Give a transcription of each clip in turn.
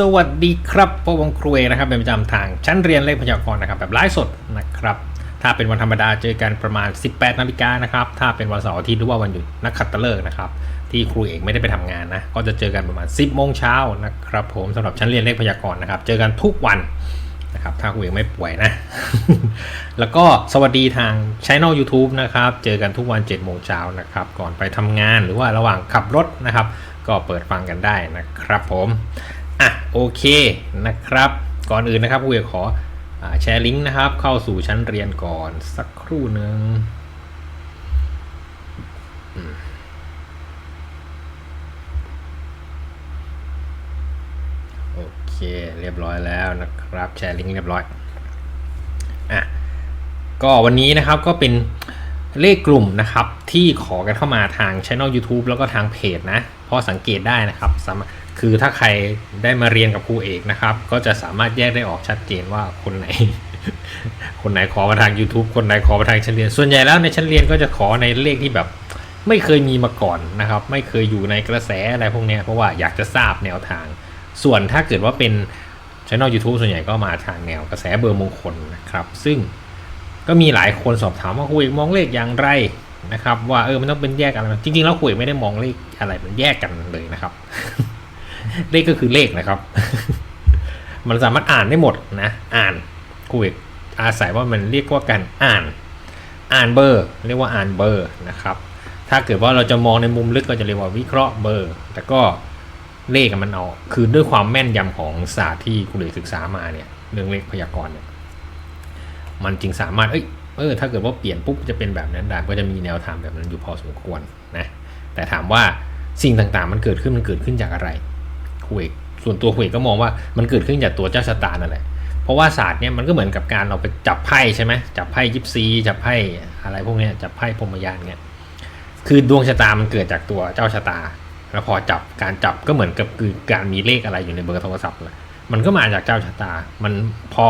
สวัสดีครับพวกวงครูเอนะครับเป็นประจำทางชั้นเรียนเลขพยากรณ์นะครับ แบบไลฟ์สดนะครับ ถ้าเป็นวันธรรมดาเจอกันประมาณ 18นาฬิกานะครับ ถ้าเป็นวันเสาร์อาทิตย์หรือว่าวันหยุดนักขัตฤกษ์นะครับ ที่ครูเอกไม่ได้ไปทำงานนะ ก็จะเจอกันประมาณ 10โมงเช้านะครับผมสำหรับชั้นเรียนเลขพยากรณ์นะครับ เจอกันทุกวันนะครับถ้าครูเอกไม่ป่วยนะ แล้วก็สวัสดีทางช่อง YouTube นะครับ เจอกันทุกวัน7โมงเช้านะครับ ก่อนไปทำงานหรือว่าระหว่างขับรถนะครับ ก็เปิดฟังกันได้นะครับผม อะโอเคนะครับ ก่อนอื่นนะครับครูเอกขอแชร์ลิงก์นะครับ เข้าสู่ชั้นเรียนก่อนสักครู่หนึ่งโอเคเรียบร้อยแล้วนะครับ แชร์ลิงก์เรียบร้อยอะก็วันนี้นะครับก็เป็นเลขกลุ่มนะครับที่ขอกันเข้ามาทางช่อง YouTube แล้วก็ทางเพจนะพราะสังเกตได้นะครับสามารถ คือถ้าใครได้มาเรียนกับครูเอกนะครับ ก็จะสามารถแยกได้ออกชัดเจนว่าคนไหน คนไหนขอมาทาง YouTube คนไหนขอมาทางชั้นเรียน ส่วนใหญ่แล้วในชั้นเรียนก็จะขอในเลขที่แบบ ไม่เคยมีมาก่อนนะครับ ไม่เคยอยู่ในกระแสอะไรพวกนี้เพราะว่าอยากจะทราบแนวทาง ส่วนถ้าเกิดว่าเป็นช่อง YouTube ส่วนใหญ่ก็มาทางแนวกระแสเบอร์มงคลนะครับ ซึ่งก็มีหลายคนสอบถามว่าคุยมองเลขอย่างไรนะครับ ว่าเออมันต้องเป็นแยกอะไรจริงๆแล้วคุยไม่ได้มองเลขอะไรมันแยกกันเลยนะครับ เลขก็คือเลขนะครับ มันสามารถอ่านได้หมดนะ อ่านคุยอาศัยว่ามันเรียกว่าการอ่าน อ่านเบอร์ เรียกว่าอ่านเบอร์นะครับ ถ้าเกิดว่าเราจะมองในมุมลึกก็จะเรียกว่าวิเคราะห์เบอร์ แต่ก็เลขมันเอาคือด้วยความแม่นยำของศาสตร์ที่คุณเอกศึกษามาเนี่ยเรื่องเลขพยากรณ์เนี่ยมันจึงสามารถเอ้ยเออถ้าเกิดว่าเปลี่ยนปุ๊บจะเป็นแบบนั้นได้ก็จะมีแนวทางแบบนั้นอยู่พอสมควรนะแต่ถามว่าสิ่งต่างๆ มันเกิดขึ้นมันเกิดขึ้นจากอะไร คุยส่วนตัวคุยก็มองว่ามันเกิดขึ้นจากตัวเจ้าชะตานั่นแหละเพราะว่าศาสตร์เนี่ยมันก็เหมือนกับการเราไปจับไพ่ใช่ไหมจับไพ่ยิปซีจับไพ่อะไรพวกนี้จับไพ่พรมยานเนี่ยคือดวงชะตามันเกิดจากตัวเจ้าชะตา แล้วพอจับการจับก็เหมือนกับคือการมีเลขอะไรอยู่ในเบอร์โทรศัพท์แหละมันก็มาจากเจ้าชะตา มันพอ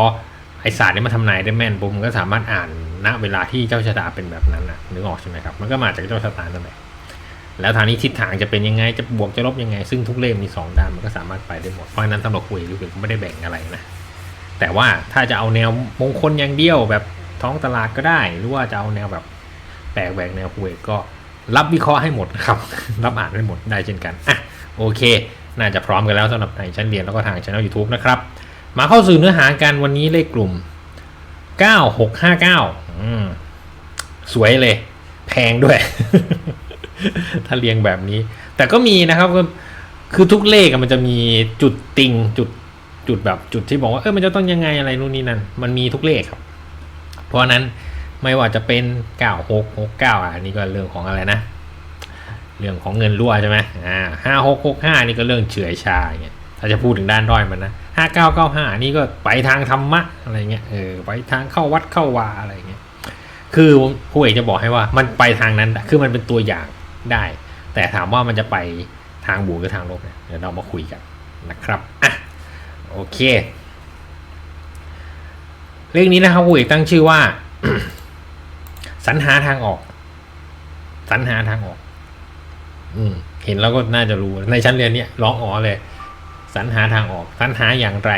ไอศาสตร์นี้มาทำนายได้แม่นปุ๊บมันก็สามารถอ่านณเวลาที่เจ้าชะตาเป็นแบบนั้นนะนึกออกใช่ไหมครับ มันก็มาจากเจ้าชะตานั่นแหละ แล้วทางนี้ทิศทางจะเป็นยังไงจะบวกจะลบยังไง ซึ่งทุกเลขมีสองด้านมันก็สามารถไปได้หมดเพราะฉะนั้นสำหรับคุยลูกเอกก็ไม่ได้แบ่งอะไรนะแต่ว่าถ้าจะเอาแนวมงคลอย่างเดียวแบบท้องตลาดก็ได้ หรือว่าจะเอาแนวแบบแปลกแหวกแนวคุยก็รับวิเคราะห์ให้หมดครับ รับอ่านให้หมดได้เช่นกันอะโอเค น่าจะพร้อมกันแล้วสำหรับในชั้นเรียนแล้วก็ทางช่อง YouTube นะครับมาเข้าสู่เนื้อหากันวันนี้เลขกลุ่ม 9659อืมสวยเลย แพงด้วย ถ้าเรียงแบบนี้ แต่ก็มีนะครับก็คือทุกเลขมันจะมีจุดติงจุดจุดแบบจุดที่บอกว่าเออมันจะต้องยังไงอะไรนู่นนี่นั่นมันมีทุกเลขครับ เพราะนั้นไม่ว่าจะเป็น9669อะอันนี้ก็เรื่องของอะไรนะ เรื่องของเงินรั่วใช่ไหมอ่า5665นี่ก็เรื่องเฉื่อยชาอย่างเงี้ยถ้าจะพูดถึงด้านด้อยมันนะ5995นี่ก็ไปทางธรรมะอะไรเงี้ยเออไปทางเข้าวัดเข้าวาอะไรเงี้ยคือผู้เอกจะบอกให้ว่ามันไปทางนั้นคือมันเป็นตัวอย่าง ได้ แต่ถามว่ามันจะไปทางบวกหรือทางลบเนี่ยเดี๋ยวเรามาคุยกันนะครับอะโอเค เรื่องนี้นะครับผู้เอกตั้งชื่อว่า สรรหาทางออก สรรหาทางออก อืมเห็นแล้วก็น่าจะรู้ในชั้นเรียนเนี้ยร้องอ๋อเลย สรรหาทางออกสรรหาอย่างไร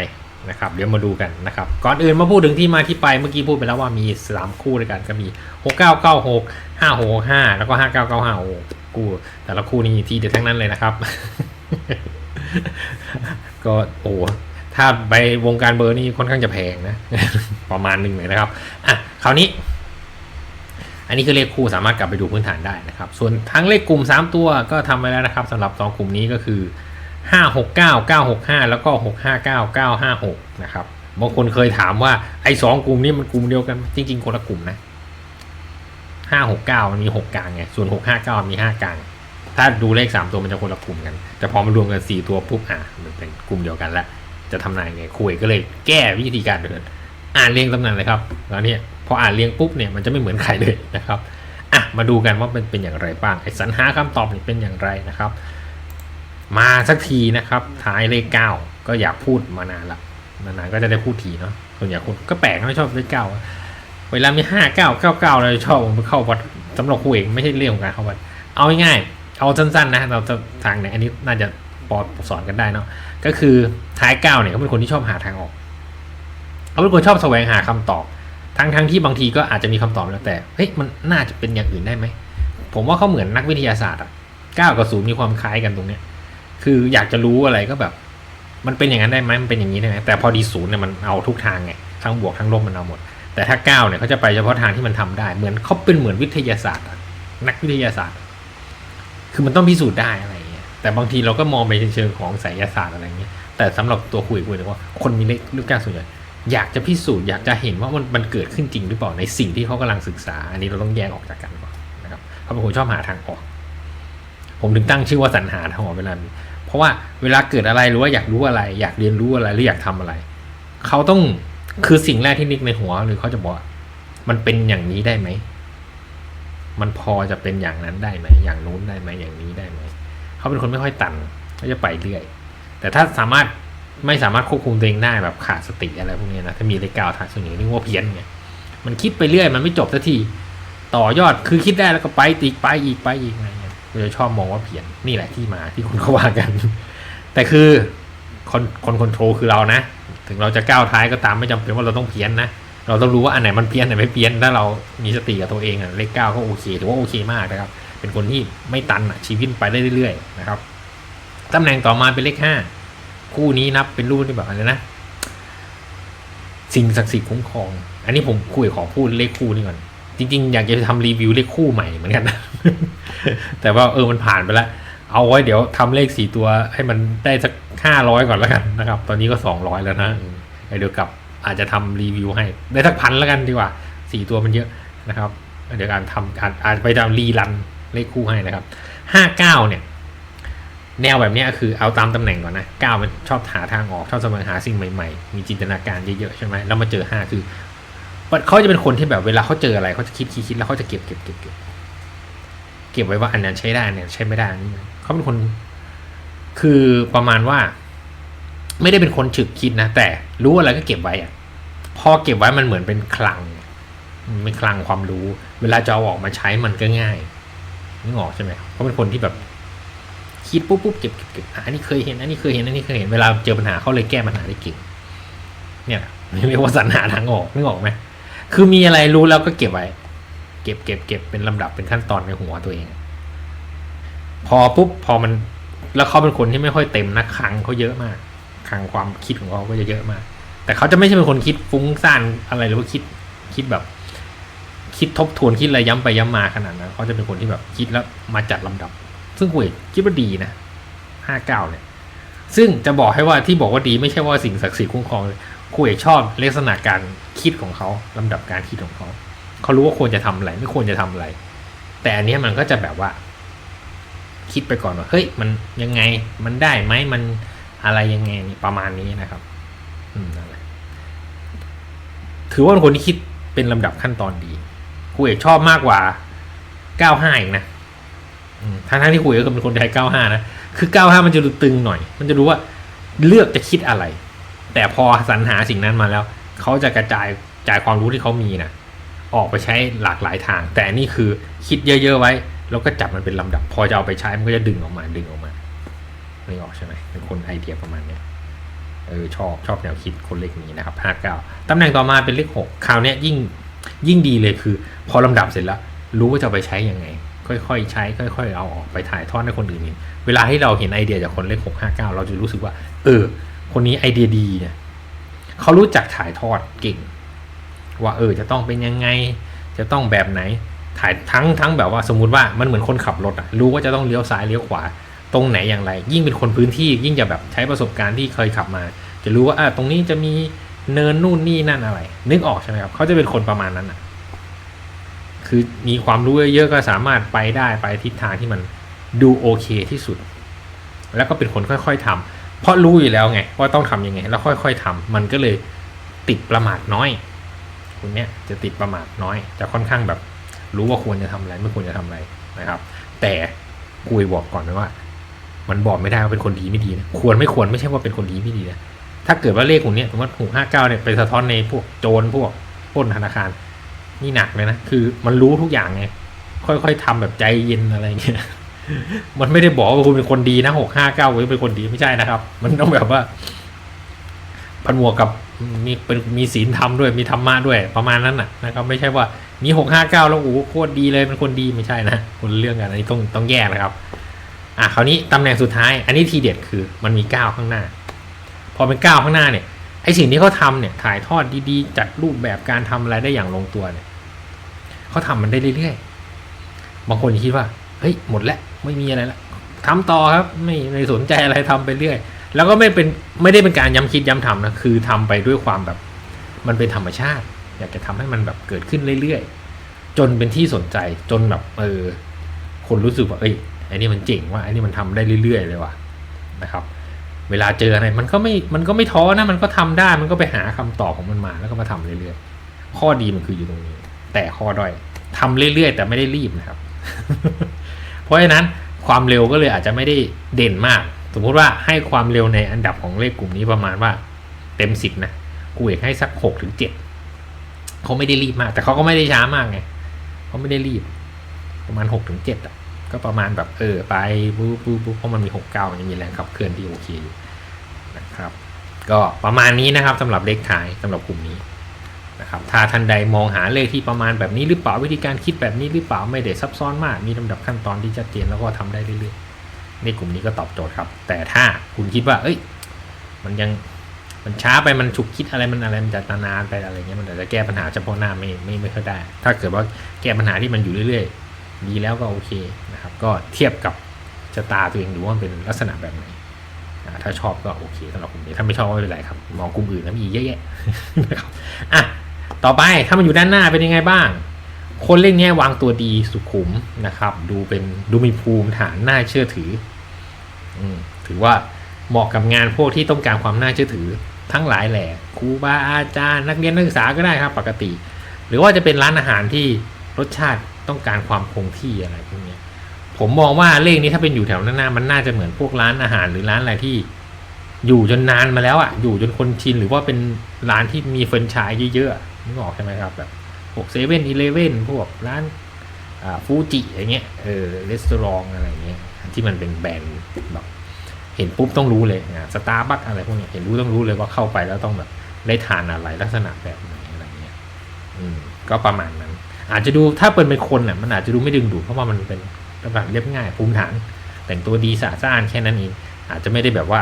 นะครับ เดี๋ยวมาดูกันนะครับ ก่อนอื่นมาพูดถึงที่มาที่ไปเมื่อกี้พูดไปแล้วว่ามีสามคู่ด้วยกันก็มี 6 9 9 6 5 6 5 แล้วก็ 5 9 9 5โอ้แต่ละคู่นี้ทีเด็ดทั้งนั้นเลยนะครับ ก็โอ้ถ้าไปวงการเบอร์นี่ค่อนข้างจะแพงนะ ประมาณหนึ่งเลยนะครับอะคราวนี้อันนี้คือเลขคู่สามารถกลับไปดูพื้นฐานได้นะครับ ส่วนทั้งเลขกลุ่ม 3 ตัวก็ทำไว้แล้วนะครับสำหรับ 2 กลุ่มนี้ก็คือ 569 965 แล้วก็ 659 956 นะครับ บางคนเคยถามว่าไอ้สองกลุ่มนี้มันกลุ่มเดียวกันจริง ๆ คนละกลุ่มนะ 569มันมี6กกลางไงส่วน659มี5กลาง ถ้าดูเลข3ตัวมันจะคนละกลุ่มกัน แต่พอมารวมกัน4ตัวปุ๊บอะมันเป็นกลุ่มเดียวกันแล้วจะทำนายไงคุยก็เลยแก้วิธีการเดินอ่านเรียงตำแหน่งเลยครับ แล้วเนี่ยพออ่านเรียงปุ๊บเนี่ยมันจะไม่เหมือนใครเลยนะครับอะมาดูกันว่าเป็นเป็นอย่างไรบ้างไอ้สรรหาคำตอบนี่เป็นอย่างไรนะครับ มาสักทีนะครับท้ายเลขเก้าก็อยากพูดมานานละนานๆก็จะได้พูดทีเนาะส่วนใหญ่คนก็แปลกไม่ชอบเลขเก้า เวลามีห้าเก้าเก้าเก้าเราชอบไปเข้าวัดสำหรับคุยเองไม่ใช่เรื่องของการเข้าวัดเอาง่ายๆเอาสั้นๆนะเราจะทางไหนอันนี้น่าจะปอสอนกันได้เนาะก็คือท้ายเก้าเนี่ยเขาเป็นคนที่ชอบหาทางออกเขาเป็นคนชอบแสวงหาคำตอบ ทั้งทั้งที่บางทีก็อาจจะมีคำตอบแล้วแต่เฮ้ยมันน่าจะเป็นอย่างอื่นได้ไหมผมว่าเขาเหมือนนักวิทยาศาสตร์อะเก้ากับศูนย์มีความคล้ายกันตรงเนี้ย คืออยากจะรู้อะไรก็แบบ มันเป็นอย่างนั้นได้ไหมมันเป็นอย่างนี้ได้ไหมแต่พอดีศูนย์เนี่ยมันเอาทุกทางไงทั้งบวกทั้งลบมันเอาหมด แต่ถ้าเก้าเนี่ยเขาจะไปเฉพาะทางที่มันทำได้ เหมือนเขาเป็นเหมือนวิทยาศาสตร์ นักวิทยาศาสตร์ คือมันต้องพิสูจน์ได้อะไรอย่างเงี้ยแต่บางทีเราก็มองไปเชิงของไสยศาสตร์อะไรเงี้ยแต่สำหรับตัวคุยคุยเลยว่าคนมีเลขลูกก้าส่วนใหญ่อยากจะพิสูจน์อยากจะเห็นว่ามันมันเกิดขึ้นจริงหรือเปล่าในสิ่งที่เขากำลังศึกษา อันนี้เราต้องแยกออกจากกันก่อนนะครับเขาเป็นคนชอบหาทางออก ผมถึงตั้งชื่อว่าสรรหาทางออกเวลาเพราะว่าเวลาเกิดอะไรหรือว่าอยากรู้อะไร อยากเรียนรู้อะไรหรืออยากทำอะไร เขาต้อง คือสิ่งแรกที่นึกในหัวหรือเขาจะบอกว่ามันเป็นอย่างนี้ได้ไหม มันพอจะเป็นอย่างนั้นได้ไหม อย่างนู้นได้ไหมอย่างนี้ได้ไหม เขาเป็นคนไม่ค่อยตันเขาจะไปเรื่อย แต่ถ้าสามารถไม่สามารถควบคุมตัวเองได้แบบขาดสติอะไรพวกนี้นะ ถ้ามีเลก้าทักส่วนใหญ่เรียกว่าเพี้ยนไง มันคิดไปเรื่อย มันไม่จบสักที ต่อยอด คือคิดได้แล้วก็ไปอีไปอีกไปอีกอะไรเงี้ยเราจะชอบมองว่าเพี้ยน นี่แหละที่มาที่คนเขาว่ากัน แต่คือคนคนคอนโทรลคือเรานะ ถึงเราจะก้าวท้ายก็ตามไม่จำเป็นว่าเราต้องเพี้ยนนะเราต้องรู้ว่าอันไหนมันเพี้ยนอันไหนไม่เพี้ยนถ้าเรามีสติกับตัวเองอะเลขเก้าก็โอเคถือว่าโอเคมากนะครับ เป็นคนที่ไม่ตันอะชีวิตไปได้เรื่อยๆนะครับตำแหน่งต่อมาเป็นเลขห้าคู่นี้นับเป็นรูปที่แบบอะไรนะสิ่งศักดิ์สิทธิ์คุ้มครอง อันนี้ผมคุยขอพูดเลขคู่นี้ก่อนจริงๆ อยากจะทำรีวิวเลขคู่ใหม่เหมือนกันนะแต่ว่าเออมันผ่านไปแล้ว เอาไว้เดี๋ยวทำเลขสี่ตัวให้มันได้สักห้าร้อยก่อนแล้วกันนะครับ ตอนนี้ก็สองร้อยแล้วนะอืมเดี๋ยวกลับอาจจะทำรีวิวให้ ได้สักพันแล้วกันดีกว่าสี่ตัวมันเยอะนะครับ เดี๋ยวการทำการอาจจะไปทำรีรันเลขคู่ให้นะครับห้าเก้าเนี่ย แนวแบบเนี้ยคือเอาตามตำแหน่งก่อนนะเก้ามันชอบหาทางออกชอบแสวงหาสิ่งใหม่ๆ มีจินตนาการเยอะๆใช่ไหมแล้วมาเจอห้าคือเขาจะเป็นคนที่แบบเวลาเขาเจออะไรเขาจะคิดคิดคิดแล้วเขาจะเก็บเก็บเก็บเก็บเก็บไว้ว่าอันนั้นใช้ได้เนี้ยใช้ไม่ได้นนี้เขาเป็นคน คือประมาณว่า ไม่ได้เป็นคนฉึกคิดนะ แต่รู้อะไรก็เก็บไว้อะพอเก็บไว้มันเหมือนเป็นคลังมันเป็นคลังความรู้ เวลาจะเอาออกมาใช้มันก็ง่ายนึกออกใช่ไหมเขาเป็นคนที่แบบคิดปุ๊บปุ๊บเก็บเก็บเก็บอันนี้เคยเห็นอันนี้เคยเห็นอันนี้เคยเห็นเวลาเจอปัญหาเขาเลยแก้ปัญหาได้เก่งเนี่ยเรียกว่าสรรหาทางออกนึกออกไหมคือมีอะไรรู้แล้วก็เก็บไว้ เก็บเก็บเก็บเป็นลำดับเป็นขั้นตอนในหัวตัวเอง พอปุ๊บพอมันแล้วเขาเป็นคนที่ไม่ค่อยเต็มนะคังเขาเยอะมากคังความคิดของเขาก็จะเยอะมาก แต่เขาจะไม่ใช่เป็นคนคิดฟุ้งซ่านอะไรหรือว่าคิดคิดแบบ คิดทบทวนคิดอะไรย้ำไปย้ำมาขนาดนั้นเขาจะเป็นคนที่แบบคิดแล้วมาจัดลำดับ ซึ่งคุยคิดว่าดีนะห้าเก้าเนี่ยซึ่งจะบอกให้ว่าที่บอกว่าดีไม่ใช่ว่าสิ่งศักดิ์สิทธิ์คุ้มครองคุยชอบลักษณะการคิดของเขาลำดับการคิดของเขา เขารู้ว่าควรจะทำอะไร ไม่ควรจะทำอะไร แต่อันนี้มันก็จะแบบว่า คิดไปก่อนว่าเฮ้ยมันยังไงมันได้ไหมมันอะไรยังไงนี่ประมาณนี้นะครับ อืมนั่นแหละถือว่าเป็นคนที่คิดเป็นลำดับขั้นตอนดีคุยชอบมากกว่าเก้าห้าอีกนะทั้งที่คุยก็เป็นคนไทยเก้าห้านะคือเก้าห้ามันจะดูตึงหน่อย มันจะรู้ว่าเลือกจะคิดอะไร แต่พอสรรหาสิ่งนั้นมาแล้ว เขาจะกระจายจ่ายความรู้ที่เขามีนะ ออกไปใช้หลากหลายทาง แต่นี่คือคิดเยอะๆไว้ แล้วก็จับมันเป็นลำดับ พอจะเอาไปใช้มันก็จะดึงออกมาดึงออกมานี่ออกใช่ไหมเป็นคนไอเดียประมาณเนี้ยเออชอบชอบแนวคิดคนเลขนี้นะครับห้าเก้าตำแหน่งต่อมาเป็นเลขหกคราวนี้ยิ่งยิ่งดีเลยคือ พอลำดับเสร็จแล้ว รู้ว่าจะไปใช้ยังไง ค่อยๆ ใช้ ค่อยๆ เอาออกไปถ่ายทอดให้คนอื่นเห็นเวลาที่เราเห็นไอเดียจากคนเลขหกห้าเก้าเราจะรู้สึกว่า เออ คนนี้ไอเดียดีเนี่ยเขารู้จักถ่ายทอดเก่ง ว่าเออจะต้องเป็นยังไง จะต้องแบบไหน ถ่ายทั้งทั้งแบบว่าสมมุติว่ามันเหมือนคนขับรถอะรู้ว่าจะต้องเลี้ยวซ้ายเลี้ยวขวา ตรงไหนอย่างไร ยิ่งเป็นคนพื้นที่ ยิ่งจะแบบใช้ประสบการณ์ที่เคยขับมา จะรู้ว่าอ่าตรงนี้จะมีเนินนู่นนี่นั่นอะไร นึกออกใช่ไหมครับเขาจะเป็นคนประมาณนั้นอะคือมีความรู้เยอะๆก็สามารถไปได้ไปทิศทางที่มันดูโอเคที่สุด แล้วก็เป็นคนค่อยๆทำเพราะรู้อยู่แล้วไงว่าต้องทำยังไง แล้วค่อย ๆทำมันก็เลยติดประมาทน้อย คนเนี้ยจะติดประมาทน้อย จะค่อนข้างแบบรู้ว่าควรจะทำอะไรไม่ควรจะทำอะไรนะครับ แต่คุยบอกก่อนนะว่า มันบอกไม่ได้ว่าเป็นคนดีไม่ดีนะควรไม่ควรไม่ใช่ว่าเป็นคนดีไม่ดีนะถ้าเกิดว่าเลขของเนี้ยสมมติหกห้าเก้าเนี่ยไปสะท้อนในพวกโจรพวกปล้นธนาคาร นี่หนักเลยนะคือมันรู้ทุกอย่างไงค่อยๆทำแบบใจเย็นอะไรเงี้ยมันไม่ได้บอกว่าคุณเป็นคนดีนะหกห้าเก้าคุณเป็นคนดีไม่ใช่นะครับ มันต้องแบบว่าพันหมวกับ มีเป็นมีศีลธรรมด้วยมีธรรมะด้วยประมาณนั้นน่ะนะครับไม่ใช่ว่ามีหกห้าเก้าแล้วโอ้โหโคตรดีเลยเป็นคนดีไม่ใช่นะคนเรื่องกันอันนี้ต้องต้องแยกนะครับ อะคราวนี้ตำแหน่งสุดท้าย อันนี้ทีเด็ดคือมันมีเก้าข้างหน้า พอเป็นเก้าข้างหน้าเนี่ยไอสิ่งที่เขาทำเนี่ยถ่ายทอดดีๆ จัดรูปแบบการทำอะไรได้อย่างลงตัวเนี่ยเขาทำมันได้เรื่อยๆบางคนคิดว่าเฮ้ยหมดแล้วไม่มีอะไรแล้วทำต่อครับ ไม่ไม่สนใจอะไรทำไปเรื่อย แล้วก็ไม่เป็นไม่ได้เป็นการย้ำคิดย้ำทำนะคือทำไปด้วยความแบบ มันเป็นธรรมชาติ อยากจะทำให้มันแบบเกิดขึ้นเรื่อยๆ จนเป็นที่สนใจจนแบบเออคนรู้สึกว่าเอ้ยไอ้นี่มันเจ๋งว่ะไอ้นี่มันทำได้เรื่อยๆเลยว่ะนะครับ เวลาเจออะไรมันก็ไม่มันก็ไม่ท้อนะมันก็ทำได้มันก็ไปหาคำตอบของมันมาแล้วก็มาทำเรื่อยๆ ข้อดีมันคืออยู่ตรงนี้ แต่ข้อด้อยทำเรื่อยๆ แต่ไม่ได้รีบนะครับ เพราะฉะนั้นความเร็วก็เลยอาจจะไม่ได้เด่นมาก สมมุติว่าให้ความเร็วในอันดับของเลขกลุ่มนี้ประมาณว่าเต็มสิบนะกูเอกให้สักหกถึงเจ็ดเขาไม่ได้รีบมาก แต่เขาก็ไม่ได้ช้ามากไงเขาไม่ได้รีบ ประมาณหกถึงเจ็ดอะ ก็ประมาณแบบเออไปปุ๊บปุ๊บปุ๊บเพราะมันมีหกเก้ามันยังมีแรงขับเคลื่อนที่โอเคอยู่นะครับ ก็ประมาณนี้นะครับสำหรับเลขท้ายสำหรับกลุ่มนี้นะครับถ้าท่านใดมองหาเลขที่ประมาณแบบนี้หรือเปล่าวิธีการคิดแบบนี้หรือเปล่าไม่ได้ซับซ้อนมาก มีลำดับขั้นตอนที่ชัดเจนแล้วก็ทำได้เรื่อยๆ ในกลุ่มนี้ก็ตอบโจทย์ครับ แต่ถ้าคุณคิดว่า เอ้ย มันยังมันช้าไปมันฉุกคิดอะไรมันอะไรมันจะนานไปอะไรเงี้ยมันอาจจะแก้ปัญหาเฉพาะหน้าไม่ไม่ไม่ค่อยได้ ถ้าเกิดว่าแก้ปัญหาที่มันอยู่เรื่อยๆดีแล้วก็โอเคนะครับ ก็เทียบกับชะตาตัวเองดูว่ามันเป็นลักษณะแบบไหนถ้าชอบก็โอเคสำหรับกลุ่มนี้ถ้าไม่ชอบก็ไม่เป็นไรครับมองกลุ่มอื่นแล้วมีเยอะแยะนะครับอะต่อไปถ้ามันอยู่ด้านหน้าเป็นยังไงบ้าง คนเล่นนี้วางตัวดีสุขุมนะครับ ดูเป็นดูมีภูมิฐานน่าเชื่อถืออถือว่าเหมาะกับงานพวกที่ต้องการความน่าเชื่อถือ ทั้งหลายแหล่ครูบาอาจารย์ นักเรียนนักศึกษาก็ได้ครับ ปกติ หรือว่าจะเป็นร้านอาหารที่รสชาติต้องการความคงที่อะไรพวกนี้ผมมองว่าเลขนี้ถ้าเป็นอยู่แถวหน้ามันน่าจะเหมือนพวกร้านอาหารหรือร้านอะไรที่ อยู่จนนานมาแล้วอะ อยู่จนคนชินหรือว่าเป็นร้านที่มีเฟรนไชส์เยอะๆนึกออกใช่ไหมครับแบบ วกเซเว่นอีเลเว่นพวกร้านฟูจิอย่างเงี้ยเออรีสอร์ทอะไรเงี้ยที่มันเป็นแบรนด์แบบเห็นปุ๊บต้องรู้เลยอ่าสตาร์บัคอะไรพวกเนี้ยเห็นรู้ต้องรู้เลยว่าเข้าไปแล้วต้องแบบได้ทานอะไรลักษณะแบบไหนอะไรเงี้ยอืมก็ประมาณนั้น อาจจะดูถ้าเป็นเป็นคนน่ะมันอาจจะดูไม่ดึงดูดเพราะว่ามันเป็นแบบเรียบง่ายภูมิฐาน แต่งตัวดีสะซ่านแค่นั้นเองอาจจะไม่ได้แบบว่า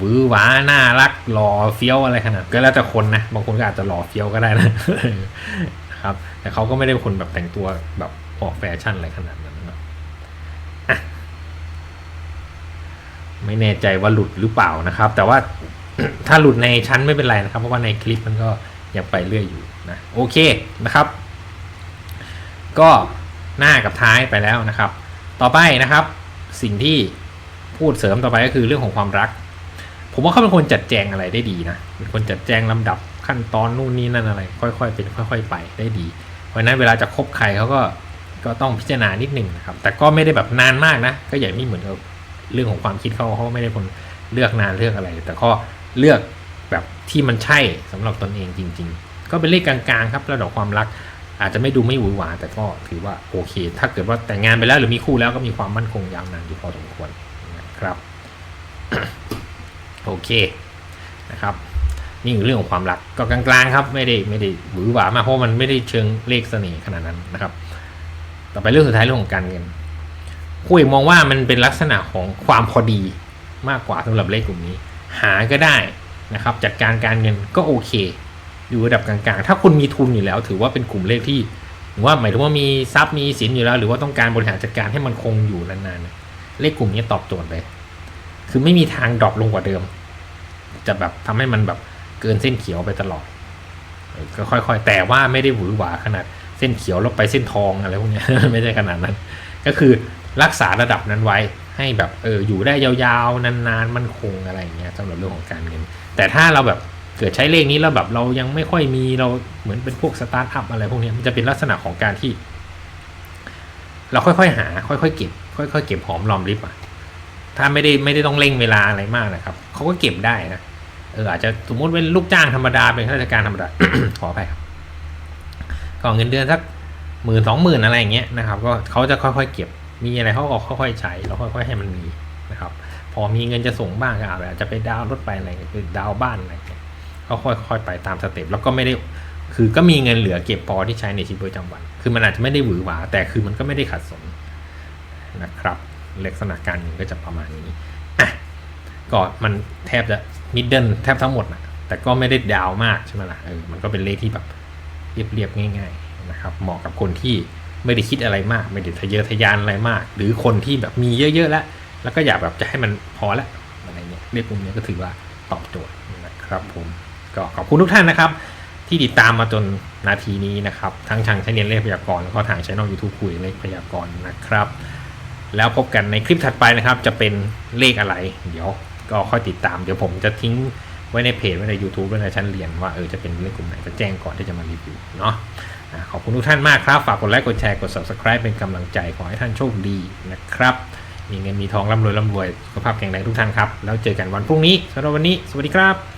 วือหวาน่ารักหล่อเฟี้ยวอะไรขนาดก็แล้วแต่คนนะบางคนก็อาจจะหล่อเฟี้ยวก็ได้นะครับ แต่เขาก็ไม่ได้คนแบบแต่งตัวแบบออกแฟชั่นอะไรขนาดนั้นนะไม่แน่ใจว่าหลุดหรือเปล่านะครับ แต่ว่าถ้าหลุดในชั้นไม่เป็นไรนะครับ เพราะว่าในคลิปมันก็ยังไปเรื่อยอยู่นะโอเคนะครับ ก็หน้ากับท้ายไปแล้วนะครับ ต่อไปนะครับ สิ่งที่พูดเสริมต่อไปก็คือเรื่องของความรัก ผมว่าเขาเป็นคนจัดแจงอะไรได้ดีนะเป็นคนจัดแจงลำดับขั้นตอนนู่นนี่นั่นอะไร ค่อยๆเป็นค่อย ๆ ไปได้ดี เพราะฉะนั้นเวลาจะคบใครเขาก็ก็ต้องพิจารณานิดหนึ่งนะครับ แต่ก็ไม่ได้แบบนานมากนะ ก็อย่างนี้เหมือนกับเรื่องของความคิดเขาเขาไม่ได้คนเลือกนานเลือกอะไร แต่ก็เลือกแบบที่มันใช่สำหรับตนเองจริง ๆ ก็เป็นเลขกลางๆครับระดับความรัก อาจจะไม่ดูไม่หวือหวาแต่ก็ถือว่าโอเค ถ้าเกิดว่าแต่งงานไปแล้วหรือมีคู่แล้วก็มีความมั่นคงยาวนานอยู่พอสมควรนะครับ โอเคนะครับนี่คือเรื่องของความรักก็กลางๆครับไม่ได้ไม่ได้หวือหวามากเพราะมันไม่ได้เชิงเลขเสน่ห์ขนาดนั้นนะครับ ต่อไปเรื่องสุดท้ายเรื่องของการเงินคุยมองว่ามันเป็นลักษณะของความพอดีมากกว่าสำหรับเลขกลุ่มนี้ หาก็ได้นะครับ จัดการการเงินก็โอเค อยู่ระดับกลางๆ ถ้าคุณมีทุนอยู่แล้ว ถือว่าเป็นกลุ่มเลขที่ว่าหมายถึงว่ามีทรัพย์มีสินอยู่แล้ว หรือว่าต้องการบริหารจัดการให้มันคงอยู่นานๆเลขกลุ่มนี้ตอบโจทย์เลย คือไม่มีทางดรอปลงกว่าเดิม จะแบบทำให้มันแบบเกินเส้นเขียวไปตลอด ก็ค่อยๆ แต่ว่าไม่ได้หวือหวาขนาดเส้นเขียวล้วไปเส้นทองอะไรพวกนี้ไม่ใช่ขนาดนั้น ก็คือรักษาระดับนั้นไว้ให้แบบเอออยู่ได้ยาวๆ นานๆ มั่นคงอะไรอย่างเงี้ยสำหรับเรื่องของการเงิน แต่ถ้าเราแบบเกิดใช้เลขนี้แล้วแบบเรายังไม่ค่อยมีเราเหมือนเป็นพวกสตาร์ทอัพอะไรพวกนี้มันจะเป็นลักษณะของการที่ เราค่อยๆหา ค่อยๆเก็บ ค่อยๆเก็บหอมรอมริบอะ ถ้าไม่ได้ไม่ได้ต้องเร่งเวลาอะไรมากนะครับเขาก็เก็บได้นะเอออาจจะสมมติเป็นลูกจ้างธรรมดาเป็นข้าราชการธรรมดาขอไปครับก็เงินเดือนสักหมื่นสองหมื่นอะไรอย่างเงี้ยนะครับก็เขาจะค่อยๆเก็บมีอะไรเขาก็ค่อยๆใช้แล้วค่อยๆให้มันมีนะครับ พอมีเงินจะส่งบ้างก็อาจจะไปดาวรถไปอะไรเงี้ยคือดาวบ้านอะไรเงี้ยก็ค่อยๆไปตามสเต็ปแล้วก็ไม่ได้คือก็มีเงินเหลือเก็บพอที่ใช้ในชีวิตประจำวัน คือมันอาจจะไม่ได้หวือหวาแต่คือมันก็ไม่ได้ขัดสนนะครับ ลักษณะการเงินก็จะประมาณนี้อะก็มันแทบจะมิดเดิลแทบทั้งหมดนะแต่ก็ไม่ได้ดาวมากใช่ไหมล่ะเออมันก็เป็นเลขที่แบบเรียบๆง่าย ๆนะครับ เหมาะกับคนที่ไม่ได้คิดอะไรมาก ไม่ได้ทะเยอทะยานอะไรมาก หรือคนที่แบบมีเยอะๆแล้ว แล้วก็อยากแบบจะให้มันพอละอะไรเงี้ยเลขกลุ่มนี้ก็ถือว่าตอบโจทย์นะครับผมก็ขอบคุณทุกท่านนะครับ ที่ติดตามมาจนนาทีนี้นะครับ ทั้งทางช่เรียนเลขพยากรณ์แล้วก็ทางช่องยูทูบคุยเลขพยากรณ์นะครับ แล้วพบกันในคลิปถัดไปนะครับ จะเป็นเลขอะไร เดี๋ยวก็ค่อยติดตาม เดี๋ยวผมจะทิ้งไว้ในเพจไว้ใน YouTube ไว้ในชั้นเรียนว่าเออจะเป็นเลขกลุ่มไหนจะแจ้งก่อนที่จะมารีวิวเนาะขอบคุณทุกท่านมากครับ ฝากกดไลค์กดแชร์กด subscribe เป็นกำลังใจขอให้ท่านโชคดีนะครับ มีเงินมีทองร่ำรวยร่ำรวยสุขภาพแข็งแรงทุกท่านครับ แล้วเจอกันวันพรุ่งนี้สำหรับวันนี้ สวัสดีครับ